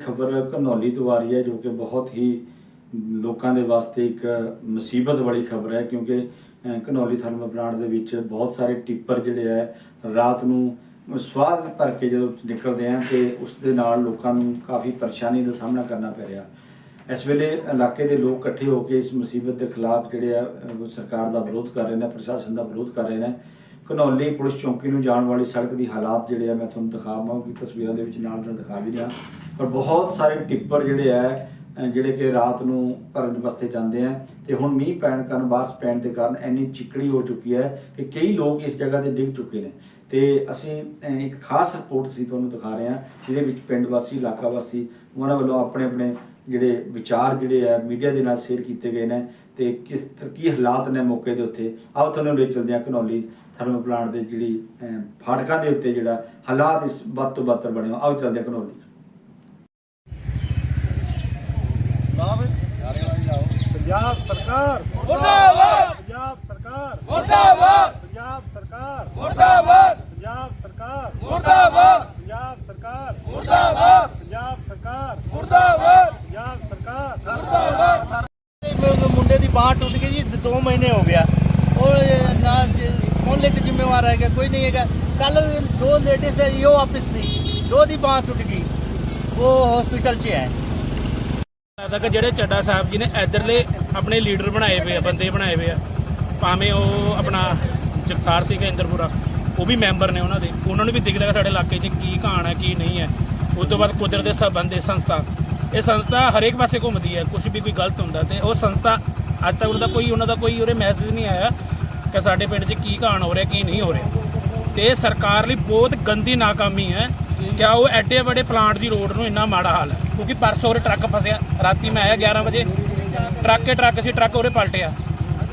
ਖਬਰ ਘਨੌਲੀ ਤੋਂ ਆ ਰਹੀ ਹੈ, ਜੋ ਕਿ ਬਹੁਤ ਹੀ ਲੋਕਾਂ ਦੇ ਵਾਸਤੇ ਇੱਕ ਮੁਸੀਬਤ ਵਾਲੀ ਖਬਰ ਹੈ, ਕਿਉਂਕਿ ਘਨੌਲੀ ਥਰਮਲ ਪਲਾਂਟ ਦੇ ਵਿੱਚ ਬਹੁਤ ਸਾਰੇ ਟਿੱਪਰ ਜਿਹੜੇ ਹੈ, ਰਾਤ ਨੂੰ ਸਵਾਦ ਭਰ ਕੇ ਜਦੋਂ ਨਿਕਲਦੇ ਆ ਤੇ ਉਸ ਦੇ ਨਾਲ ਲੋਕਾਂ ਨੂੰ ਕਾਫੀ ਪਰੇਸ਼ਾਨੀ ਦਾ ਸਾਹਮਣਾ ਕਰਨਾ ਪੈ ਰਿਹਾ। ਇਸ ਵੇਲੇ ਇਲਾਕੇ ਦੇ ਲੋਕ ਇਕੱਠੇ ਹੋ ਕੇ ਇਸ ਮੁਸੀਬਤ ਦੇ ਖਿਲਾਫ ਜਿਹੜੇ ਆ ਸਰਕਾਰ ਦਾ ਵਿਰੋਧ ਕਰ ਰਹੇ ਨੇ, ਪ੍ਰਸ਼ਾਸਨ ਦਾ ਵਿਰੋਧ ਕਰ ਰਹੇ ਨੇ। ਘਨੌਲੀ ਪੁਲਿਸ ਚੌਂਕੀ ਨੂੰ ਜਾਣ ਵਾਲੀ ਸੜਕ ਦੀ ਹਾਲਾਤ ਜਿਹੜੇ ਆ, ਮੈਂ ਤੁਹਾਨੂੰ ਦਿਖਾਵਾਂ ਕਿ ਤਸਵੀਰਾਂ ਦੇ ਵਿੱਚ ਨਾਲ ਨਾਲ ਦਿਖਾ ਵੀ ਰਿਹਾ। ਪਰ ਬਹੁਤ ਸਾਰੇ ਟਿੱਪਰ ਜਿਹੜੇ ਆ ਜਿਹੜੇ ਕਿ ਰਾਤ ਨੂੰ ਭਰਨ ਵਾਸਤੇ ਜਾਂਦੇ ਆ ਤੇ ਹੁਣ ਮੀਂਹ ਪੈਣ ਕਾਰਨ, ਬਾਰਿਸ਼ ਪੈਣ ਦੇ ਕਾਰਨ ਇੰਨੀ ਚਿੱਕੜੀ ਹੋ ਚੁੱਕੀ ਹੈ ਕਿ ਕਈ ਲੋਕ ਇਸ ਜਗ੍ਹਾ ਤੇ ਡਿੱਗ ਚੁੱਕੇ ਨੇ। ਤੇ ਅਸੀਂ ਇੱਕ ਖਾਸ ਰਿਪੋਰਟ ਸੀ ਤੁਹਾਨੂੰ ਦਿਖਾ ਰਹੇ ਹਾਂ, ਜਿਹਦੇ ਵਿੱਚ ਪਿੰਡ ਵਾਸੀ, ਇਲਾਕਾ ਵਾਸੀ, ਉਹਨਾਂ ਵੱਲੋਂ ਆਪਣੇ ਆਪਣੇ ਜਿਹੜੇ ਵਿਚਾਰ ਜਿਹੜੇ ਆ ਮੀਡੀਆ ਦੇ ਨਾਲ ਸ਼ੇਅਰ ਕੀਤੇ ਗਏ ਨੇ ਤੇ ਕਿਸ ਤਰ੍ਹਾਂ ਕੀ ਹਾਲਾਤ ਨੇ ਮੌਕੇ ਦੇ ਉੱਤੇ? ਆਓ ਤੁਹਾਨੂੰ ਲੈ ਚਲਦੇ ਹਾਂ ਘਨੌਲੀ ਥਰਮਲ ਪਲਾਂਟ ਦੇ ਜਿਹੜੀ ਫਾਟਕਾਂ ਦੇ ਉੱਤੇ ਜਿਹੜਾ ਹਾਲਾਤ ਇਸ ਵੱਧ ਤੋਂ ਬੱਤਰ ਬਣੇ ਹੋ ਆਓ ਚੱਲਦੇ ਹਾਂ ਘਨੌਲੀ। ਪੰਜਾਬ ਸਰਕਾਰ। ਮੁਰਦਾਬਾਦ! ਪੰਜਾਬ ਸਰਕਾਰ। ਮੁਰਦਾਬਾਦ! ਪੰਜਾਬ ਸਰਕਾਰ। ਮੁਰਦਾਬਾਦ! ਪੰਜਾਬ ਸਰਕਾਰ। ਮੁਰਦਾਬਾਦ! ਪੰਜਾਬ ਸਰਕਾਰ। ਮੁਰਦਾਬਾਦ! ਪੰਜਾਬ ਸਰਕਾਰ। ਮੁਰਦਾਬਾਦ ਪੰਜਾਬ ਸਰਕਾਰ ਮੁਰਦਾਬਾਦ ਮੇਰੇ ਮੁੰਡੇ ਦੀ ਬਾਹ ਟੁੱਟ ਗਈ ਜੀ 2 ਮਹੀਨੇ ਹੋ ਗਿਆ। ਉਹ ਨਾ ਕੌਣ ਲੈ ਕੇ ਜ਼ਿੰਮੇਵਾਰ ਹੈਗਾ, ਕੋਈ ਨਹੀਂ ਹੈਗਾ। ਕੱਲ ਦੋ ਲੇਡੀਜ਼ ਦੇ ਇਹੋ ਆਫਿਸ ਦੀ ਦੋ ਦੀ ਬਾਹ ਟੁੱਟ ਗਈ। ਉਹ ਹਸਪੀਟਲ 'ਚ ਹੈ। ਲੱਗਦਾ ਕਿ ਜਿਹੜੇ ਚੱਡਾ ਸਾਹਿਬ ਜੀ ਨੇ ਇਧਰਲੇ ਆਪਣੇ ਲੀਡਰ ਬਣਾਏ ਹੋਏ ਆ, ਬੰਦੇ ਬਣਾਏ ਹੋਏ ਆ, ਭਾਵੇਂ ਉਹ ਆਪਣਾ ਜਗਤਾਰ ਸਿੰਘ ਇੰਦਰਪੁਰਾ, ਉਹ ਵੀ ਮੈਂਬਰ ਨੇ ਉਹਨਾਂ ਦੇ। ਉਹਨਾਂ ਨੂੰ ਵੀ ਦਿਖ ਲਿਆ ਸਾਡੇ ਇਲਾਕੇ 'ਚ ਕੀ ਕਹਾਣ ਹੈ ਕੀ ਨਹੀਂ ਹੈ। ਉਸ ਤੋਂ ਬਾਅਦ ਕੁਦਰਤ ਦੇ ਸੰਬੰਧ ਦੇ ਸੰਸਥਾ ਇਹ ਸੰਸਥਾ ਹਰੇਕ ਪਾਸੇ ਘੁੰਮਦੀ ਹੈ ਕੁਝ ਵੀ ਕੋਈ ਗਲਤ ਹੁੰਦਾ ਤੇ ਉਹ ਸੰਸਥਾ ਅੱਜ ਤੱਕ ਉਹਦਾ ਕੋਈ, ਉਹਨਾਂ ਦਾ ਕੋਈ ਉਹਦੇ ਮੈਸੇਜ ਨਹੀਂ ਆਇਆ ਕਿ ਸਾਡੇ ਪਿੰਡ 'ਚ ਕੀ ਕਹਾਣ ਹੋ ਰਿਹਾ, ਕੀ ਨਹੀਂ ਹੋ ਰਿਹਾ। ਤੇ ਸਰਕਾਰ ਲਈ ਬਹੁਤ ਗੰਦੀ ਨਾਕਾਮੀ ਹੈ ਕਿਆ ਉਹ ਐਡੇ ਵੱਡੇ ਪਲਾਂਟ ਦੀ ਰੋਡ ਨੂੰ ਇੰਨਾ ਮਾੜਾ ਹਾਲ ਹੈ। ਕਿਉਂਕਿ ਪਰਸੋਂ ਉਰੇ ਟਰੱਕ ਫਸਿਆ, ਰਾਤੀ ਮੈਂ ਆਇਆ 11 ਵਜੇ ਟਰੱਕ ਕੇ ਟਰੱਕ ਸੀ ਟਰੱਕ ਉਰੇ ਪਲਟਿਆ।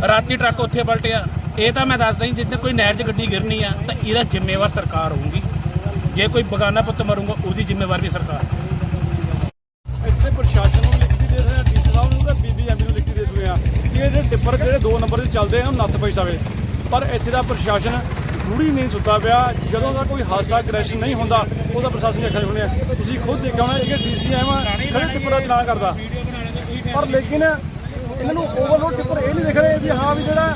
ਰਾਤੀ ਟਰੱਕ ਉੱਥੇ ਪਲਟਿਆ। ਇਹ ਤਾਂ ਮੈਂ ਦੱਸਦਾ ਹੀ ਜਿੱਦਾਂ ਕੋਈ ਨਹਿਰ 'ਚ ਗੱਡੀ ਗਿਰਨੀ ਆ, ਤਾਂ ਇਹਦਾ ਜ਼ਿੰਮੇਵਾਰ ਸਰਕਾਰ ਹੋਊਗੀ। ਜੇ ਕੋਈ ਬਗਾਨਾ ਪੁੱਤ ਮਰੂਗਾ, ਉਹਦੀ ਜ਼ਿੰਮੇਵਾਰ ਵੀ ਸਰਕਾਰ। ਪ੍ਰਸ਼ਾਸਨ ਨੂੰ ਲਿਖਤੀ ਦੇ ਰਹੇ ਆ ਡੀਸੀ ਸਾਹਿਬ ਨੂੰ ਤੇ ਬੀਬੀਐਮਬੀ ਨੂੰ ਲਿਖਤੀ ਦੇ ਰਹੇ ਆ ਕਿ ਇਹ ਜਿਹੜੇ ਟਿੱਪਰ ਜਿਹੜੇ 2 ਨੰਬਰ ਦੇ ਚੱਲਦੇ ਆ ਉਹ ਨੱਥ ਪਈ ਜਾਵੇ। ਪਰ ਇੱਥੇ ਦਾ ਪ੍ਰਸ਼ਾਸਨ ਰੂੜੀ ਨਹੀਂ ਸੁੱਤਾ ਪਿਆ। ਜਦੋਂ ਦਾ ਕੋਈ ਹਾਦਸਾ ਕ੍ਰੈਸ਼ ਨਹੀਂ ਹੁੰਦਾ, ਉਹਦਾ ਪ੍ਰਸ਼ਾਸਨ ਦੇ ਅੱਖਾਂ 'ਚ ਤੁਸੀਂ ਖੁਦ ਦੇਖਿਆ ਹੋਣਾ, ਇਹ ਡੀਸੀਐਮ ਖੜੇ ਟਿੱਪਰ ਦਾ ਚਲਾਨ ਕਰਦਾ। ਪਰ ਲੇਕਿਨ ਇਹਨਾਂ ਨੂੰ ਓਵਰਲੋਡ ਟਿੱਪਰ ਇਹ ਨਹੀਂ ਦਿਖ ਰਹੇ ਵੀ ਹਾਂ ਵੀ ਜਿਹੜਾ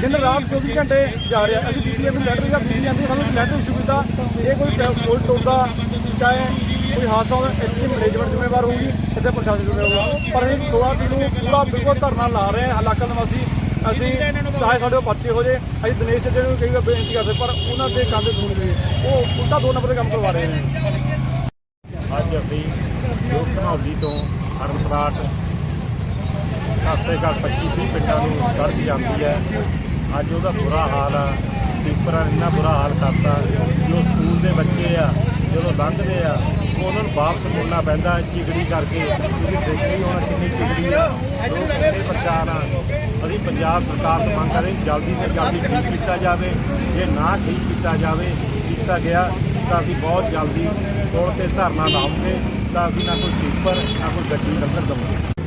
ਦਿਨ ਰਾਤ 24 ਘੰਟੇ ਜਾ ਰਿਹਾ। ਅਸੀਂ ਬੀਬੀਐਮ ਨੂੰ ਲੈਟਰ ਜਾਂ ਬੀਬੀਐਮ ਸਾਨੂੰ ਲੈਟਰ ਇਸ਼ੂ ਕੀਤਾ। ਇਹ ਕੋਈ ਟੋਲ ਟੋਲਦਾ ਚਾਹੇ ਕੋਈ ਹਾਦਸਾ ਹੋਵੇ, ਇੱਥੇ ਮੈਨੇਜਮੈਂਟ ਜ਼ਿੰਮੇਵਾਰ ਹੋਊਗੀ, ਇੱਥੇ ਪ੍ਰਸ਼ਾਸਨ ਜ਼ਿੰਮੇਵਾਰ ਹੋਊਗਾ। ਪਰ ਇਹ 16 ਤਰੀਕ ਨੂੰ ਪੂਰਾ ਬਿਲਕੁਲ ਧਰਨਾ ਲਾ ਰਹੇ ਆ ਇਲਾਕਾ ਨਿਵਾਸੀ ਅਸੀਂ ਚਾਹੇ ਸਾਡੇ ਪਰਚੇ ਹੋ ਜੇ, ਅਸੀਂ ਦਿਨੇਸ਼ ਜਿਹੜੇ ਨੂੰ ਕਈ ਵਾਰ ਬੇਨਤੀ ਕਰਦੇ, ਪਰ ਉਹਨਾਂ ਦੇ ਕੰਨ ਸੁਣ ਗਏ ਉਹ ਉਲਟਾ ਦੋ ਨੰਬਰ ਦੇ ਕੰਮ ਕਰਵਾ ਰਹੇ ਨੇ। ਅੱਜ ਅਸੀਂ ਜੋ ਘਨੌਲੀ ਤੋਂ ਹਰਮਸਰਾਟ ਹਫ਼ਤੇ ਘੱਟ 25 30 ਪਿੰਡਾਂ ਨੂੰ ਸੜਕ ਜਾਂਦੀ ਹੈ। ਅੱਜ ਉਹਦਾ ਬੁਰਾ ਹਾਲ ਆ ਟਿੱਪਰਾਂ ਨੇ ਇੰਨਾ ਬੁਰਾ ਹਾਲ ਕਰਤਾ, ਜੋ ਸਕੂਲ ਦੇ ਬੱਚੇ ਆ, ਜਦੋਂ ਲੰਘਦੇ ਆ ਉਹਨਾਂ ਨੂੰ ਵਾਪਸ ਮੁੜਨਾ ਪੈਂਦਾ ਚਿਗੜੀ ਕਰਕੇ ਕਿਉਂਕਿ ਦੇਖੀ ਹੁਣ ਕਿੰਨੀ ਚਿਗੜੀ ਆ ਲੋਕ ਪਰੇਸ਼ਾਨ ਆ। ਅਸੀਂ ਪੰਜਾਬ ਸਰਕਾਰ ਤੋਂ ਮੰਗ ਕਰਦੇ ਜਲਦੀ ਤੋਂ ਜਲਦੀ ਠੀਕ ਕੀਤਾ ਜਾਵੇ। ਜੇ ਨਾ ਠੀਕ ਕੀਤਾ ਜਾਵੇ, ਕੀਤਾ ਗਿਆ, ਤਾਂ ਅਸੀਂ ਬਹੁਤ ਜਲਦੀ ਕੋਲ ਤੇ ਧਰਨਾ ਲਾਉਂਗੇ, ਤਾਂ ਅਸੀਂ ਨਾ ਕੋਈ ਟਿੱਪਰ, ਨਾ ਕੋਈ ਗੱਡੀ ਲੰਘਣ ਦਵਾਂਗੇ।